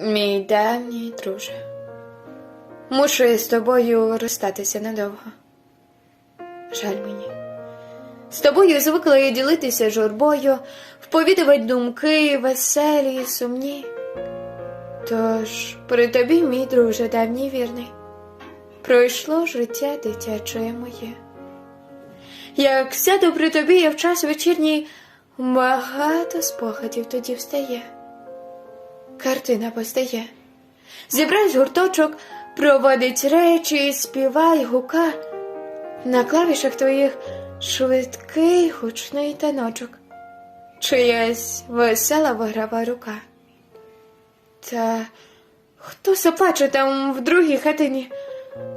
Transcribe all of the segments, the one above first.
Мій давній друже, мушу я з тобою розстатися надовго. Жаль мені. З тобою звикла я ділитися журбою, вповідувати думки, веселі і сумні. Тож при тобі, мій друже, давній вірний, пройшло життя дитяче моє. Як сяду при тобі, я в час вечірній багато спогадів тоді встає. Картина постає. Зібрать гурточок, проводить речі, співай, гука. На клавішах твоїх швидкий гучний таночок, чиясь весела виграва рука. Та хто заплаче там в другій хатині?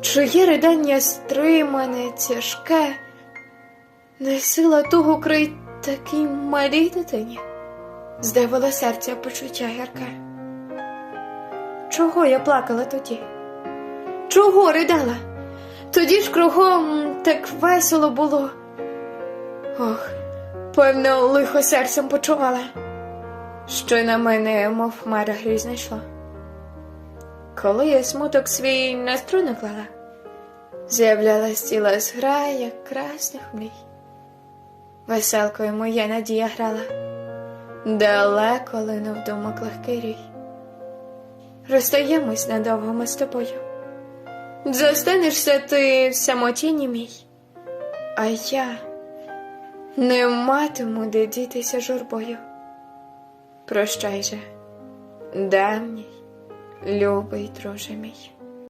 Чиє ридання стримане, тяжке, не сила тугу крить такій малій дитині, здавило серця почуття гірке. Чого я плакала тоді? Чого ридала? Тоді ж кругом так весело було. Ох, певно, лихо серцем почувала, що на мене, мов хмара грізь йшла. Коли я смуток свій на струни клала, з'являлась ціла згра, як красних мрій. Веселкою моя надія грала, далеко линув думок легкий рій. Розстаємось надовго ми з тобою. Зостанешся ти в самотіні мій, а я не матиму де дітися журбою. Прощай же, давній, любий друже мій.